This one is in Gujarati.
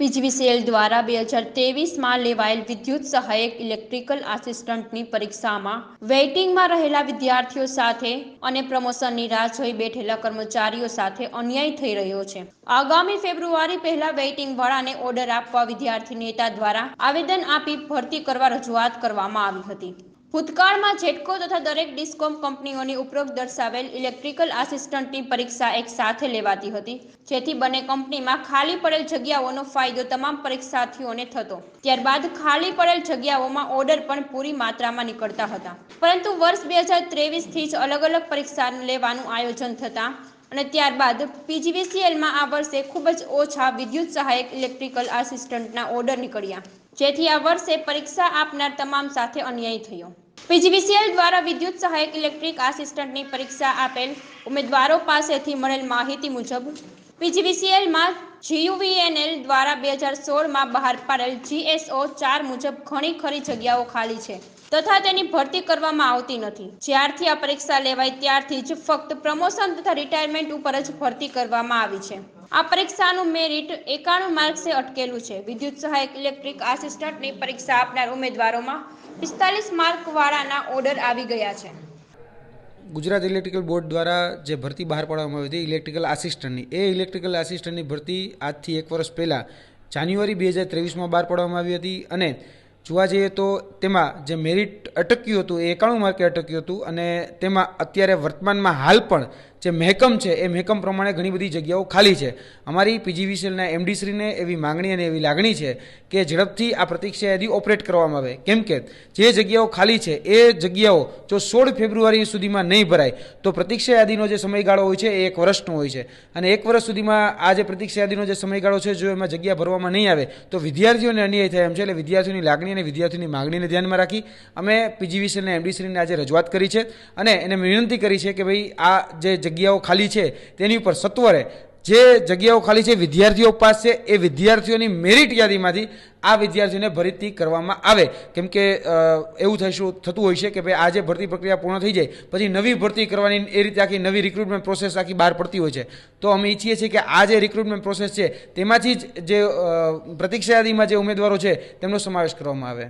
પીજીવીસીએલ દ્વારા બે હજાર તેવીસમાં લેવાયેલ વિદ્યુત સહાયક ઇલેક્ટ્રિકલ આસિસ્ટન્ટની પરીક્ષામાં વેઇટિંગમાં રહેલા વિદ્યાર્થીઓ સાથે અને પ્રમોશનની રાહ જોઈ બેઠેલા કર્મચારીઓ સાથે અન્યાય થઈ રહ્યો છે. આગામી ફેબ્રુઆરી પહેલા વેઇટિંગ વાળાને ઓર્ડર આપવા વિદ્યાર્થી નેતા દ્વારા આવેદન આપી ભરતી કરવા રજૂઆત કરવામાં આવી હતી. ભૂતકાળમાં જેટકો તથા દરેક ડિસ્કોમ કંપનીઓની ઉપરોક્ત દર્શાવેલ ઇલેક્ટ્રિકલ આસિસ્ટન્ટની પરીક્ષા એક સાથે લેવાતી હતી, જેથી બંને કંપનીમાં ખાલી પડેલ જગ્યાઓનો ફાયદો તમામ પરીક્ષાર્થીઓને થતો. ત્યારબાદ ખાલી પડેલ જગ્યાઓમાં ઓર્ડર પણ પૂરી માત્રામાં નીકળતા હતા. પરંતુ વર્ષ બે હજાર ત્રેવીસથી જ અલગ અલગ પરીક્ષા લેવાનું આયોજન થતાં અને ત્યારબાદ પીજીવીસીએલમાં આ વર્ષે ખૂબ જ ઓછા વિદ્યુત સહાયક ઇલેક્ટ્રિકલ આસિસ્ટન્ટના ઓર્ડર નીકળ્યા. જેથી આ વર્ષે પરીક્ષા આપનાર તમામ સાથે અન્યાય થયો. પીજીવીસીએલ દ્વારા વિદ્યુત સહાયક ઇલેક્ટ્રિક આસિસ્ટન્ટની પરીક્ષા આપેલ ઉમેદવારો પાસેથી મળેલ માહિતી મુજબ પીજીવીસીએલમાં જીયુવીએનએલ દ્વારા બે હજાર સોળમાં બહાર પાડેલ જીએસઓ ચાર મુજબ ઘણી ખરી જગ્યાઓ ખાલી છે તથા તેની ભરતી કરવામાં આવતી નથી. જ્યારથી આ પરીક્ષા લેવાય ત્યારથી જ ફક્ત પ્રમોશન તથા રિટાયરમેન્ટ ઉપર જ ભરતી કરવામાં આવી છે. આ પરીક્ષાનું મેરિટ એકાણું માર્ક્સે અટકેલું છે. વિદ્યુત સહાયક ઇલેક્ટ્રિક આસિસ્ટન્ટની પરીક્ષા આપનાર ઉમેદવારોમાં પિસ્તાલીસ માર્કવાળાના ઓર્ડર આવી ગયા છે. ગુજરાત ઇલેક્ટ્રિકલ બોર્ડ દ્વારા જે ભરતી બહાર પાડવામાં આવી હતી, ઇલેક્ટ્રિકલ આસિસ્ટન્ટની, એ ઇલેક્ટ્રિકલ આસિસ્ટન્ટની ભરતી આજથી એક વર્ષ પહેલાં જાન્યુઆરી બે હજાર ત્રેવીસમાં બહાર પાડવામાં આવી હતી અને જોવા જઈએ તો તેમાં જે મેરિટ અટક્યું હતું, એ એકાણું માર્કે અટક્યું હતું અને તેમાં અત્યારે વર્તમાનમાં હાલ પણ જે મહેકમ છે, એ મહેકમ પ્રમાણે ઘણી બધી જગ્યાઓ ખાલી છે. અમારી પીજીવીસીએલના એમડીશ્રીને એવી માંગણી અને એવી લાગણી છે કે ઝડપથી આ પ્રતીક્ષા યાદી ઓપરેટ કરવામાં આવે. કેમ કે જે જગ્યાઓ ખાલી છે, એ જગ્યાઓ જો સોળ ફેબ્રુઆરી સુધીમાં નહીં ભરાય, તો પ્રતીક્ષા યાદીનો જે સમયગાળો હોય છે, એ એક વર્ષનો હોય છે. અને એક વર્ષ સુધીમાં આ જે પ્રતીક્ષા યાદીનો જે સમયગાળો છે, જો એમાં જગ્યા ભરવામાં નહીં આવે, તો વિદ્યાર્થીઓને અન્યાય થાય એમ છે. એટલે વિદ્યાર્થીઓની લાગણી અને વિદ્યાર્થીઓની માગણીને ધ્યાનમાં રાખી અમે પીજીવીસી અને એમડીસીને આજે રજૂઆત કરી છે અને એને વિનંતી કરી છે કે ભાઈ આ જે જગ્યાઓ ખાલી છે તેની ઉપર સત્વરે જે જગ્યાઓ ખાલી છે, વિદ્યાર્થીઓ પાસ છે, એ વિદ્યાર્થીઓની મેરિટ યાદીમાંથી આ વિદ્યાર્થીઓને ભરતી કરવામાં આવે. કેમ કે એવું થશું થતું હોય છે કે ભાઈ આજે ભરતી પ્રક્રિયા પૂર્ણ થઈ જાય, પછી નવી ભરતી કરવાની એ રીતે આખી નવી રિક્રુટમેન્ટ પ્રોસેસ આખી બહાર પડતી હોય છે. તો અમે ઈચ્છીએ છીએ કે આ જે રિક્રુટમેન્ટ પ્રોસેસ છે, તેમાંથી જ જે પ્રતીક્ષા યાદીમાં જે ઉમેદવારો છે, તેમનો સમાવેશ કરવામાં આવે.